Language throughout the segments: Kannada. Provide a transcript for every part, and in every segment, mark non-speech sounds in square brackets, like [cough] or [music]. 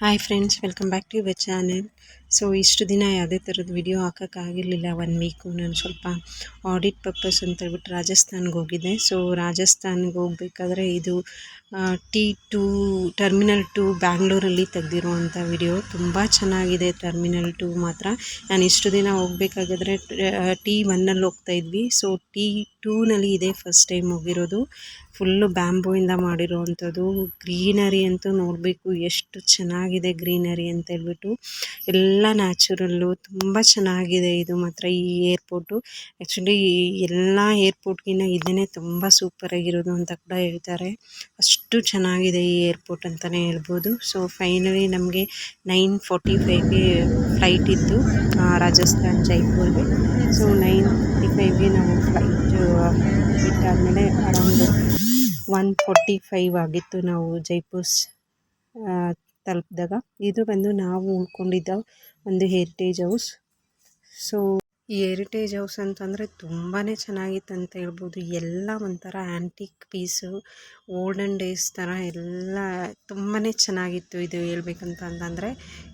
hi friends welcome back to your channel So ಇಷ್ಟು ದಿನ ಯಾವುದೇ ಥರದ ವಿಡಿಯೋ ಹಾಕೋಕ್ಕಾಗಿರಲಿಲ್ಲ ಒನ್ ವೀಕು ನಾನು ಸ್ವಲ್ಪ ಆಡಿಟ್ ಪರ್ಪಸ್ ಅಂತ ಹೇಳ್ಬಿಟ್ಟು ರಾಜಸ್ಥಾನ್ಗೆ ಹೋಗಿದ್ದೆ. ಸೊ ರಾಜಸ್ಥಾನ್ಗೆ ಹೋಗ್ಬೇಕಾದ್ರೆ ಇದು ಟಿ ಟೂ ಟರ್ಮಿನಲ್ ಟು ಬ್ಯಾಂಗ್ಳೂರಲ್ಲಿ ತೆಗೆದಿರುವಂಥ ವಿಡಿಯೋ ತುಂಬ ಚೆನ್ನಾಗಿದೆ ಟರ್ಮಿನಲ್ ಟು ಮಾತ್ರ. ನಾನು ಇಷ್ಟು ದಿನ ಹೋಗ್ಬೇಕಾಗಿದ್ರೆ ಟಿ ಒನ್ನಲ್ಲಿ ಹೋಗ್ತಾ ಇದ್ವಿ. ಸೊ ಟಿ ಟೂನಲ್ಲಿ ಇದೆ ಫಸ್ಟ್ ಟೈಮ್ ಹೋಗಿರೋದು. ಫುಲ್ಲು ಬ್ಯಾಂಬೋಯಿಂದ ಮಾಡಿರೋವಂಥದ್ದು. ಗ್ರೀನರಿ ಅಂತೂ ನೋಡಬೇಕು. ಎಷ್ಟು ಚೆನ್ನಾಗಿದೆ ಗ್ರೀನರಿ ಅಂತ ಹೇಳ್ಬಿಟ್ಟು. ಎಲ್ಲ ನ್ಯಾಚುರಲ್ಲು ತುಂಬ ಚೆನ್ನಾಗಿದೆ ಇದು ಮಾತ್ರ ಈ ಏರ್ಪೋರ್ಟು. ಆ್ಯಕ್ಚುಲಿ ಎಲ್ಲ ಏರ್ಪೋರ್ಟ್ಗಿನ್ನ ಇದನ್ನೇ ತುಂಬ ಸೂಪರಾಗಿರೋದು ಅಂತ ಕೂಡ ಹೇಳ್ತಾರೆ. ಅಷ್ಟು ಚೆನ್ನಾಗಿದೆ ಈ ಏರ್ಪೋರ್ಟ್ ಅಂತಲೇ ಹೇಳ್ಬೋದು. ಸೊ ಫೈನಲಿ ನಮಗೆ ನೈನ್ ಫೋರ್ಟಿ ಫೈವ್ಗೆ ಫ್ಲೈಟ್ ಇತ್ತು ರಾಜಸ್ಥಾನ್, ಜೈಪುರ್ಗೆ. ಸೊ ನೈನ್ ಫೋರ್ಟಿ ಫೈವ್ಗೆ ನಾವು ಫ್ಲೈಟ್ ಬಿಟ್ಟಾದಮೇಲೆ ಅರೌಂಡ್ ಒನ್ ಫೋರ್ಟಿ ಫೈವ್ ಆಗಿತ್ತು ನಾವು ಜೈಪುರ್ ತಲುಪಿದಾಗ. ಇದು ಬಂದು ನಾವು ಉಳ್ಕೊಂಡಿದ್ದ ಒಂದು ಹೆರಿಟೇಜ್ ಹೌಸ್ ಸೊ ಈ ಹೆರಿಟೇಜ್ ಹೌಸ್ ಅಂತಂದರೆ ತುಂಬಾ ಚೆನ್ನಾಗಿತ್ತು ಅಂತ ಹೇಳ್ಬೋದು. ಎಲ್ಲ ಒಂಥರ ಆ್ಯಂಟಿಕ್ ಪೀಸು ಓಲ್ಡನ್ ಡೇಸ್ ಥರ ಎಲ್ಲ ತುಂಬಾ ಚೆನ್ನಾಗಿತ್ತು ಇದು ಹೇಳ್ಬೇಕಂತ ಅಂತಂದರೆ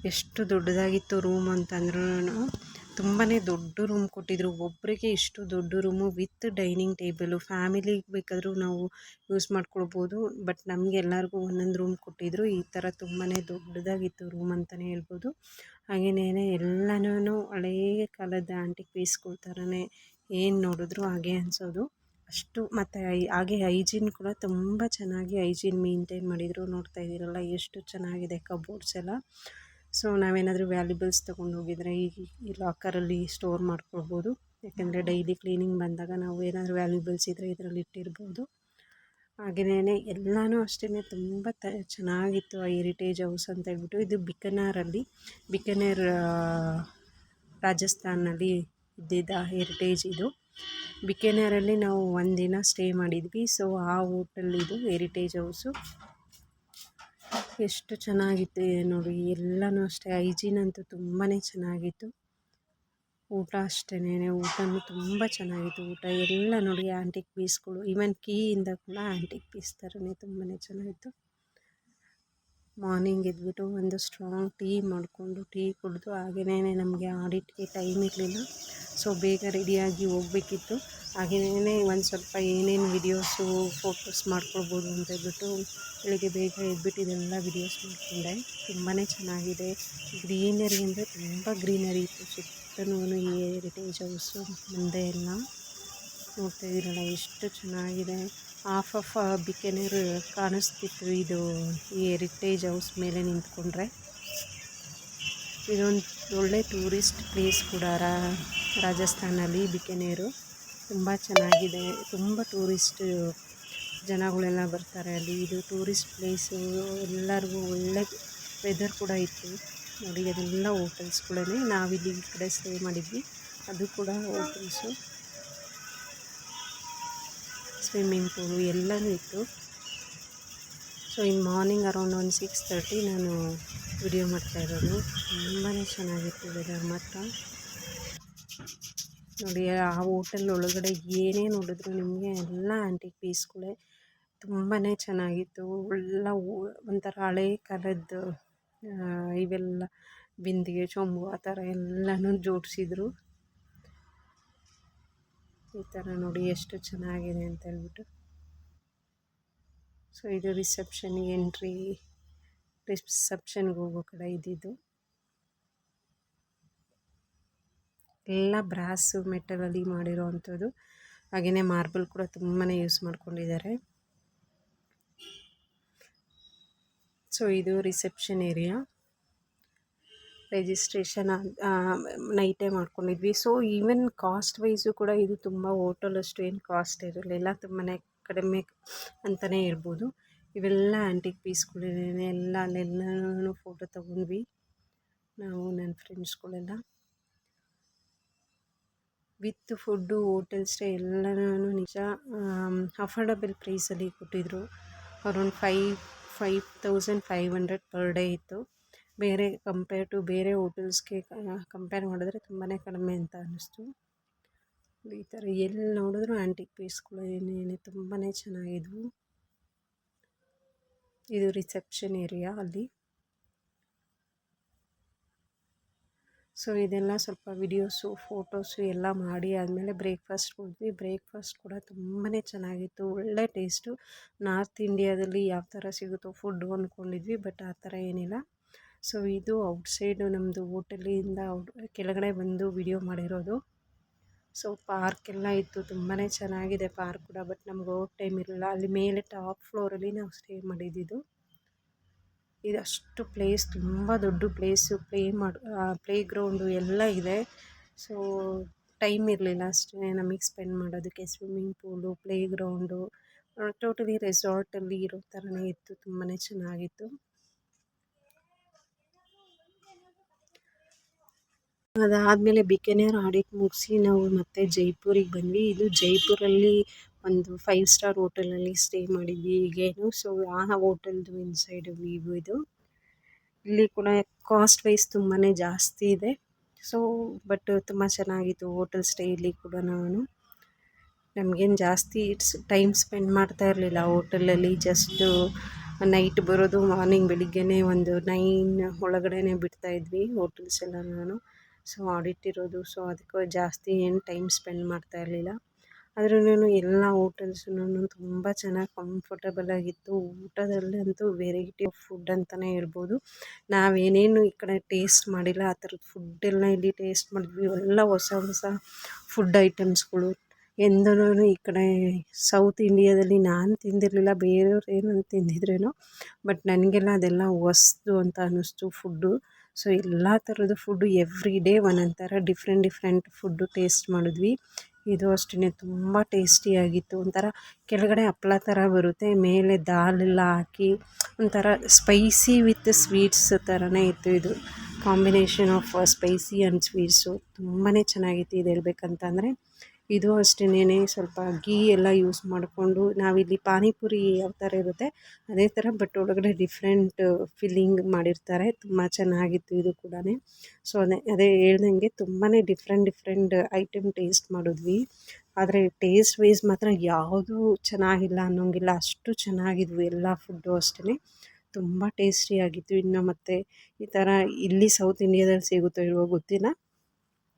ಎಷ್ಟು ದೊಡ್ಡದಾಗಿತ್ತು ರೂಮ್ ಅಂತಂದ್ರೂ ತುಂಬಾ ದೊಡ್ಡ ರೂಮ್ ಕೊಟ್ಟಿದ್ರು. ಒಬ್ಬರಿಗೆ ಇಷ್ಟು ದೊಡ್ಡ ರೂಮು ವಿತ್ ಡೈನಿಂಗ್ ಟೇಬಲು ಫ್ಯಾಮಿಲಿಗೆ ಬೇಕಾದರೂ ನಾವು ಯೂಸ್ ಮಾಡ್ಕೊಳ್ಬೋದು. ಬಟ್ ನಮಗೆ ಎಲ್ಲರಿಗೂ ಒಂದೊಂದು ರೂಮ್ ಕೊಟ್ಟಿದ್ರು. ಈ ಥರ ತುಂಬಾ ದೊಡ್ಡದಾಗಿತ್ತು ರೂಮ್ ಅಂತಲೇ ಹೇಳ್ಬೋದು. ಹಾಗೆಯೇ ಎಲ್ಲನೂ ಹಳೆಯ ಕಾಲದ ಆಂಟಿಕ್ ಪೀಸ್ಗಳ ಥರನೇ ಏನು ನೋಡಿದ್ರು ಹಾಗೆ ಅನಿಸೋದು. ಅಷ್ಟು ಮತ್ತು ಐ ಹಾಗೆ ಹೈಜೀನ್ ಕೂಡ ತುಂಬ ಚೆನ್ನಾಗಿ ಹೈಜೀನ್ ಮೇಂಟೈನ್ ಮಾಡಿದರು. ನೋಡ್ತಾ ಇದ್ದೀರಲ್ಲ, ಎಷ್ಟು ಚೆನ್ನಾಗಿದೆ ಕಬೋರ್ಡ್ಸ್ ಎಲ್ಲ. ಸೊ ನಾವೇನಾದರೂ ವ್ಯಾಲ್ಯೂಬಲ್ಸ್ ತೊಗೊಂಡು ಹೋಗಿದ್ರೆ ಈ ಈ ಲಾಕರಲ್ಲಿ ಸ್ಟೋರ್ ಮಾಡ್ಕೊಳ್ಬೋದು. ಯಾಕೆಂದರೆ ಡೈಲಿ ಕ್ಲೀನಿಂಗ್ ಬಂದಾಗ ನಾವು ಏನಾದರೂ ವ್ಯಾಲ್ಯೂಬಲ್ಸ್ ಇದ್ದರೆ ಇದರಲ್ಲಿ ಇಟ್ಟಿರ್ಬೋದು. ಹಾಗೆಯೇ ಎಲ್ಲನೂ ಅಷ್ಟೇ ತುಂಬ ತ, ಚೆನ್ನಾಗಿತ್ತು ಆ ಹೆರಿಟೇಜ್ ಹೌಸ್ ಅಂತ ಹೇಳ್ಬಿಟ್ಟು. ಇದು ಬಿಕನಾರಲ್ಲಿ, ಬಿಕನೇರ್ ರಾಜಸ್ಥಾನಲ್ಲಿ ಇದ್ದಿದ್ದ ಹೆರಿಟೇಜ್ ಇದು. ಬಿಕನೇರಲ್ಲಿ ನಾವು ಒಂದಿನ ಸ್ಟೇ ಮಾಡಿದ್ವಿ. ಸೊ ಆ ಹೋಟೆಲ್ ಇದು ಹೆರಿಟೇಜ್ ಹೌಸು ಎಷ್ಟು ಚೆನ್ನಾಗಿತ್ತು ನೋಡಿ. ಎಲ್ಲನೂ ಅಷ್ಟೇ. ಹೈಜೀನ್ ಅಂತೂ ತುಂಬಾ ಚೆನ್ನಾಗಿತ್ತು. ಊಟ ಅಷ್ಟೇ ಊಟನೂ ತುಂಬ ಚೆನ್ನಾಗಿತ್ತು ಊಟ. ಎಲ್ಲ ನೋಡಿ ಆ್ಯಂಟಿಕ್ ಪೀಸ್ಗಳು. ಈವನ್ ಕೀಯಿಂದ ಕೂಡ ಆ್ಯಂಟಿಕ್ ಪೀಸ್ ಥರನೇ ತುಂಬಾ ಚೆನ್ನಾಗಿತ್ತು. ಮಾರ್ನಿಂಗ್ ಎದ್ಬಿಟ್ಟು ಒಂದು ಸ್ಟ್ರಾಂಗ್ ಟೀ ಮಾಡಿಕೊಂಡು ಟೀ ಕುಡಿದು ಹಾಗೆಯೇ ನಮಗೆ ಆಡಿಟ್ಗೆ ಟೈಮ್ ಇರಲಿಲ್ಲ. ಸೊ ಬೇಗ ರೆಡಿಯಾಗಿ ಹೋಗಬೇಕಿತ್ತು. ಹಾಗೆಯೇ ಒಂದು ಸ್ವಲ್ಪ ಏನೇನು ವಿಡಿಯೋಸು ಫೋಟೋಸ್ ಮಾಡ್ಕೊಳ್ಬೋದು ಅಂತ ಹೇಳ್ಬಿಟ್ಟು ಬೆಳಿಗ್ಗೆ ಬೇಗ ಎದ್ಬಿಟ್ಟು ಇದೆಲ್ಲ ವಿಡಿಯೋಸ್ ಮಾಡಿಕೊಂಡೆ. ತುಂಬಾ ಚೆನ್ನಾಗಿದೆ. ಗ್ರೀನರಿ ಅಂದರೆ ತುಂಬ ಗ್ರೀನರಿ ಇತ್ತು. ಸುತ್ತಲೂ ಈ ಹೆರಿಟೇಜ್ ಹೌಸು, ಮುಂದೆ ಎಲ್ಲ ನೋಡ್ತಾ ಇದ್ದೀರಲ್ಲ, ಎಷ್ಟು ಚೆನ್ನಾಗಿದೆ. ಆಫ್ ಆಫ್ ಬಿಕೆನೇರ್ ಕಾಣಿಸ್ತಿತ್ತು. ಇದು ಈ ಹೆರಿಟೇಜ್ ಹೌಸ್ ಮೇಲೆ ನಿಂತ್ಕೊಂಡ್ರೆ. ಇದೊಂದು ಒಳ್ಳೆ ಟೂರಿಸ್ಟ್ ಪ್ಲೇಸ್ ಕೂಡ ರಾಜಸ್ಥಾನಲ್ಲಿ ಬಿಕೆನೇರು ತುಂಬ ಚೆನ್ನಾಗಿದೆ. ತುಂಬ ಟೂರಿಸ್ಟ್ ಜನಗಳೆಲ್ಲ ಬರ್ತಾರೆ ಅಲ್ಲಿ. ಇದು ಟೂರಿಸ್ಟ್ ಪ್ಲೇಸು ಎಲ್ಲರಿಗೂ ಒಳ್ಳೆ ವೆದರ್ ಕೂಡ ಇತ್ತು. ನೋಡಿ, ಅದೆಲ್ಲ ಹೋಟೆಲ್ಸ್ಗಳೇ ನಾವಿಲ್ಲಿ ಈ ಕಡೆ ಸ್ಟೇ ಮಾಡಿದ್ವಿ. ಅದು ಕೂಡ ಹೋಟೆಲ್ಸು ಸ್ವಿಮ್ಮಿಂಗ್ ಪೂಲು ಎಲ್ಲನೂ ಇತ್ತು. ಸೊ ಇನ್ನು ಮಾರ್ನಿಂಗ್ ಅರೌಂಡ್ ಒಂದು ಸಿಕ್ಸ್ ತರ್ಟಿ ನಾನು ವಿಡಿಯೋ ಮಾಡ್ತಾ ಇರೋದು. ತುಂಬಾ ಚೆನ್ನಾಗಿತ್ತು ವೆದರ್ ಮಾತ್ರ. ನೋಡಿ, ಆ ಹೋಟೆಲ್ ಒಳಗಡೆ ಏನೇ ನೋಡಿದ್ರು ನಿಮಗೆ ಎಲ್ಲ ಆಂಟಿಕ್ ಪೀಸ್ಗಳೇ ತುಂಬಾ ಚೆನ್ನಾಗಿತ್ತು. ಎಲ್ಲ ಒಂಥರ ಹಳೆ ಕಾಲದ್ದು ಇವೆಲ್ಲ, ಬಿಂದಿಗೆ, ಚೊಂಬು ಆ ಥರ ಎಲ್ಲನೂ ಜೋಡಿಸಿದ್ರು. ಈ ಥರ ನೋಡಿ ಎಷ್ಟು ಚೆನ್ನಾಗಿದೆ ಅಂತ ಹೇಳ್ಬಿಟ್ಟು. ಸೊ ಇದು ರಿಸೆಪ್ಷನ್ಗೆ ಎಂಟ್ರಿ ರಿಸೆಪ್ಷನ್ಗೆ ಹೋಗೋ ಕಡೆ ಇದ್ದಿದ್ದು. ಎಲ್ಲ ಬ್ರಾಸು ಮೆಟಲಲ್ಲಿ ಮಾಡಿರೋ ಅಂಥದ್ದು. ಹಾಗೆಯೇ ಮಾರ್ಬಲ್ ಕೂಡ ತುಂಬಾ ಯೂಸ್ ಮಾಡ್ಕೊಂಡಿದ್ದಾರೆ. ಸೊ ಇದು ರಿಸೆಪ್ಷನ್ ಏರಿಯಾ ರಿಜಿಸ್ಟ್ರೇಷನ್ ನೈಟೇ ಮಾಡ್ಕೊಂಡಿದ್ವಿ. ಸೊ ಈವನ್ ಕಾಸ್ಟ್ ವೈಸು ಕೂಡ ಇದು ತುಂಬ ಹೋಟೆಲ್ ಅಷ್ಟು ಏನು ಕಾಸ್ಟ್ ಇರಲಿಲ್ಲ ತುಂಬಾ ಕಡಿಮೆ ಅಂತಲೇ ಇರ್ಬೋದು ಇವೆಲ್ಲ ಆ್ಯಂಟಿಕ್ ಪೀಸ್ಗಳೇನೆ ಎಲ್ಲ ಅಲ್ಲೆಲ್ಲನೂ ಫೋಟೋ ತೊಗೊಂಡ್ವಿ. ನಾವು ನನ್ನ ಫ್ರೆಂಡ್ಸ್ಗಳೆಲ್ಲ ವಿತ್ ಫುಡ್ಡು ಹೋಟೆಲ್ ಸ್ಟೇ ಎಲ್ಲನೂ ನಿಜ ಅಫೋರ್ಡಬಲ್ ಪ್ರೈಸಲ್ಲಿ ಕೊಟ್ಟಿದ್ದರು around five five thousand five hundred per day ಇತ್ತು. ಬೇರೆ ಕಂಪೇರ್ ಟು ಬೇರೆ ಹೋಟೆಲ್ಸ್ಗೆ ಕಂಪೇರ್ ಮಾಡಿದ್ರೆ ತುಂಬಾ ಕಡಿಮೆ ಅಂತ ಅನ್ನಿಸ್ತು. ಈ ಥರ ಎಲ್ಲಿ ನೋಡಿದ್ರು ಆ್ಯಂಟಿಕ್ ಪೀಸ್ಗಳು ಏನೇನು ತುಂಬಾ ಚೆನ್ನಾಗಿದ್ವು. ಇದು ರಿಸೆಪ್ಷನ್ ಏರಿಯಾ ಅಲ್ಲಿ. ಸೊ ಇದೆಲ್ಲ ಸ್ವಲ್ಪ ವಿಡಿಯೋಸು ಫೋಟೋಸು ಎಲ್ಲ ಮಾಡಿ ಆದಮೇಲೆ ಬ್ರೇಕ್ಫಾಸ್ಟ್ ಹೋದ್ವಿ ಬ್ರೇಕ್ಫಾಸ್ಟ್ ಕೂಡ ತುಂಬಾ ಚೆನ್ನಾಗಿತ್ತು. ಒಳ್ಳೆ ಟೇಸ್ಟು ನಾರ್ತ್ ಇಂಡಿಯಾದಲ್ಲಿ ಯಾವ ಥರ ಸಿಗುತ್ತೋ ಫುಡ್ಡು ಅಂದ್ಕೊಂಡಿದ್ವಿ ಬಟ್ ಆ ಥರ ಏನಿಲ್ಲ. ಸೊ, ಇದು ಔಟ್ಸೈಡು ನಮ್ಮದು ಹೋಟೆಲಿಂದ ಔಟ್, ಕೆಳಗಡೆ ಬಂದು ವಿಡಿಯೋ ಮಾಡಿರೋದು. ಸೊ ಪಾರ್ಕ್ ಎಲ್ಲ ಇತ್ತು ತುಂಬಾ ಚೆನ್ನಾಗಿದೆ ಪಾರ್ಕ್ ಕೂಡ, ಬಟ್ ನಮ್ಗೆ ಹೋಗೋ ಟೈಮ್ ಇರಲಿಲ್ಲ. ಅಲ್ಲಿ ಮೇಲೆ ಟಾಪ್ ಫ್ಲೋರಲ್ಲಿ ನಾವು ಸ್ಟೇ ಮಾಡಿದ್ದು. ಇದು ಅಷ್ಟು ಪ್ಲೇಸ್, ತುಂಬ ದೊಡ್ಡ ಪ್ಲೇಸು, ಪ್ಲೇ ಮಾಡಿ ಪ್ಲೇ ಗ್ರೌಂಡು ಎಲ್ಲ ಇದೆ. ಸೊ, ಟೈಮ್ ಇರಲಿಲ್ಲ ಅಷ್ಟೇ ನಮಗೆ ಸ್ಪೆಂಡ್ ಮಾಡೋದಕ್ಕೆ. Swimming pool play ground totally ರೆಸಾರ್ಟಲ್ಲಿ ಇರೋ ಥರನೇ ಇತ್ತು ತುಂಬಾ ಚೆನ್ನಾಗಿತ್ತು. ಅದಾದಮೇಲೆ ಬಿಕನೇರ್ ಆಡಿಟ್ ಮುಗಿಸಿ ನಾವು ಮತ್ತೆ ಜೈಪುರಿಗೆ ಬಂದ್ವಿ. ಇದು ಜೈಪುರಲ್ಲಿ ಒಂದು ಫೈವ್ ಸ್ಟಾರ್ ಹೋಟೆಲಲ್ಲಿ ಸ್ಟೇ ಮಾಡಿದ್ವಿ ಈಗೇನು. ಸೊ ಆ ಹೋಟೆಲ್ದು ಇನ್ಸೈಡ್ ವ್ಯೂ ಇದು. ಇಲ್ಲಿ ಕೂಡ ಕಾಸ್ಟ್ ವೈಸ್ ತುಂಬಾ ಜಾಸ್ತಿ ಇದೆ. ಸೊ ಬಟ್ ತುಂಬ ಚೆನ್ನಾಗಿತ್ತು ಹೋಟೆಲ್ ಸ್ಟೇ ಇಲ್ಲಿ ಕೂಡ ನಾನು. ನಮಗೇನು ಜಾಸ್ತಿ ಇಟ್ಸ್ ಟೈಮ್ ಸ್ಪೆಂಡ್ ಮಾಡ್ತಾ ಇರಲಿಲ್ಲ ಹೋಟೆಲಲ್ಲಿ. ಜಸ್ಟು ನೈಟ್ ಬರೋದು ಮಾರ್ನಿಂಗ್ ಬೆಳಿಗ್ಗೆನೇ ಒಂದು ನೈನ್ ಒಳಗಡೆ ಬಿಡ್ತಾಯಿದ್ವಿ ಹೋಟೆಲ್ಸ್ ಎಲ್ಲ ನಾನು. ಸೊ ಆಡಿಟ್ ಇರೋದು ಸೊ ಅದಕ್ಕೆ ಜಾಸ್ತಿ ಏನು ಟೈಮ್ ಸ್ಪೆಂಡ್ ಮಾಡ್ತಾ ಇರಲಿಲ್ಲ. ಆದ್ರೂ ಎಲ್ಲ ಹೋಟೆಲ್ಸ್ನು ತುಂಬ ಚೆನ್ನಾಗಿ ಕಂಫರ್ಟಬಲ್ ಆಗಿತ್ತು. ಊಟದಲ್ಲಂತೂ ವೆರೈಟಿ ಆಫ್ ಫುಡ್ ಅಂತಲೇ ಹೇಳ್ಬೋದು. ನಾವೇನೇನು ಈ ಕಡೆ ಟೇಸ್ಟ್ ಮಾಡಿಲ್ಲ. ಆ ಥರದ ಫುಡ್ಡೆಲ್ಲ ಇಲ್ಲಿ ಟೇಸ್ಟ್ ಮಾಡಿದ್ವಿ. ಎಲ್ಲ ಹೊಸ ಹೊಸ ಫುಡ್ ಐಟಮ್ಸ್ಗಳು ಎಂದೂ ಈ ಕಡೆ ಸೌತ್ ಇಂಡಿಯಾದಲ್ಲಿ ನಾನು ತಿಂದಿರಲಿಲ್ಲ. ಬೇರೆಯವ್ರು ಏನಂತ ತಿಂದಿದ್ರೇನೋ. ಬಟ್ ನನಗೆಲ್ಲ ಅದೆಲ್ಲ ಹೊಸ್ದು ಅಂತ ಅನ್ನಿಸ್ತು ಫುಡ್ಡು ಸೊ ಎಲ್ಲ ಥರದ ಫುಡ್ಡು ಎವ್ರಿ ಡೇ ಒಂದೊಂದು ಥರ ಡಿಫ್ರೆಂಟ್ ಡಿಫ್ರೆಂಟ್ ಫುಡ್ಡು ಟೇಸ್ಟ್ ಮಾಡಿದ್ವಿ. ಇದು ಅಷ್ಟೇ ತುಂಬ ಟೇಸ್ಟಿಯಾಗಿತ್ತು ಒಂಥರ ಕೆಳಗಡೆ ಹಪ್ಳ ಥರ ಬರುತ್ತೆ, ಮೇಲೆ ದಾಲ್ ಎಲ್ಲ ಹಾಕಿ ಒಂಥರ ಸ್ಪೈಸಿ ವಿತ್ ಸ್ವೀಟ್ಸ್ ಥರನೇ ಇತ್ತು ಇದು. Combination of spicy and sweets ತುಂಬಾ ಚೆನ್ನಾಗಿತ್ತು ಇದು ಹೇಳ್ಬೇಕಂತಂದರೆ. ಇದು ಅಷ್ಟೇನೇ ಸ್ವಲ್ಪ ಗೀ ಎಲ್ಲ ಯೂಸ್ ಮಾಡಿಕೊಂಡು ನಾವಿಲ್ಲಿ ಪಾನಿಪುರಿ ಯಾವ ಥರ ಇರುತ್ತೆ ಅದೇ ಥರ ಬಟ್ ಒಳಗಡೆ ಡಿಫ್ರೆಂಟ್ ಫಿಲ್ಲಿಂಗ್ ಮಾಡಿರ್ತಾರೆ. ತುಂಬ ಚೆನ್ನಾಗಿತ್ತು ಇದು ಕೂಡ ಸೊ ಅದೇ ಅದೇ ಹೇಳ್ದಂಗೆ ತುಂಬಾ ಡಿಫ್ರೆಂಟ್ ಡಿಫ್ರೆಂಟ್ ಐಟಮ್ ಟೇಸ್ಟ್ ಮಾಡಿದ್ವಿ. ಆದರೆ ಟೇಸ್ಟ್ ವೈಸ್ ಮಾತ್ರ ಯಾವುದೂ ಚೆನ್ನಾಗಿಲ್ಲ ಅನ್ನೋಂಗಿಲ್ಲ. ಅಷ್ಟು ಚೆನ್ನಾಗಿದ್ವು ಎಲ್ಲ ಫುಡ್ಡು ಅಷ್ಟೇ ತುಂಬ ಟೇಸ್ಟಿಯಾಗಿತ್ತು ಇನ್ನು ಮತ್ತು ಈ ಥರ ಇಲ್ಲಿ ಸೌತ್ ಇಂಡಿಯಾದಲ್ಲಿ ಸಿಗುತ್ತೋ ಇಲ್ವೋ ಗೊತ್ತಿಲ್ಲ.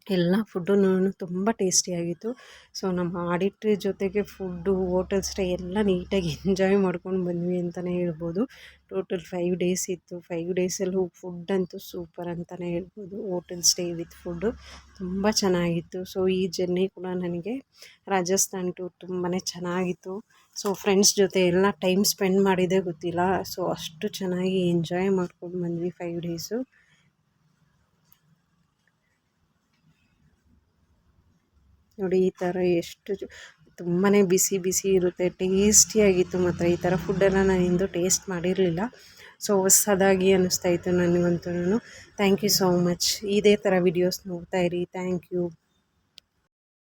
ಎಲ್ಲ ಫುಡ್ಡು ತುಂಬ ಟೇಸ್ಟಿಯಾಗಿತ್ತು. ಸೊ ನಮ್ಮ ಆಡಿಟ್ರಿ ಜೊತೆಗೆ ಫುಡ್ಡು, ಹೋಟೆಲ್ ಸ್ಟೇ ಎಲ್ಲ ನೀಟಾಗಿ [laughs] ಎಂಜಾಯ್ ಮಾಡ್ಕೊಂಡು ಬಂದ್ವಿ ಅಂತಲೇ ಹೇಳ್ಬೋದು. ಟೋಟಲ್ ಫೈವ್ ಡೇಸ್ ಇತ್ತು. ಫೈವ್ ಡೇಸಲ್ಲೂ ಫುಡ್ ಅಂತೂ ಸೂಪರ್ ಅಂತಲೇ ಹೇಳ್ಬೋದು. ಹೋಟೆಲ್ ಸ್ಟೇ ವಿತ್ ಫುಡ್ಡು ತುಂಬ ಚೆನ್ನಾಗಿತ್ತು. ಸೊ ಈ ಜರ್ನಿ ಕೂಡ ನನಗೆ ರಾಜಸ್ಥಾನ್ ಟೂರ್ ತುಂಬಾ ಚೆನ್ನಾಗಿತ್ತು. ಸೊ ಫ್ರೆಂಡ್ಸ್ ಜೊತೆ ಎಲ್ಲ ಟೈಮ್ ಸ್ಪೆಂಡ್ ಮಾಡಿದ್ದೇ ಗೊತ್ತಿಲ್ಲ. ಸೊ ಅಷ್ಟು ಚೆನ್ನಾಗಿ ಎಂಜಾಯ್ ಮಾಡ್ಕೊಂಡು ಬಂದ್ವಿ ಫೈವ್ ಡೇಸು. ನೋಡಿ ಈ ಥರ ಎಷ್ಟು ತುಂಬಾ ಬಿಸಿ ಬಿಸಿ ಇರುತ್ತೆ, ಟೇಸ್ಟಿಯಾಗಿತ್ತು ಮಾತ್ರ. ಈ ಥರ ಫುಡ್ಡೆಲ್ಲ ನಾನು ಇಂದು ಟೇಸ್ಟ್ ಮಾಡಿರಲಿಲ್ಲ. ಸೊ ಹೊಸದಾಗಿ ಅನ್ನಿಸ್ತಾ ಇತ್ತು ನನಗಂತೂ ಥ್ಯಾಂಕ್ ಯು ಸೋ ಮಚ್ ಇದೇ ಥರ ವಿಡಿಯೋಸ್ ನೋಡ್ತಾ ಇರಿ. Thank you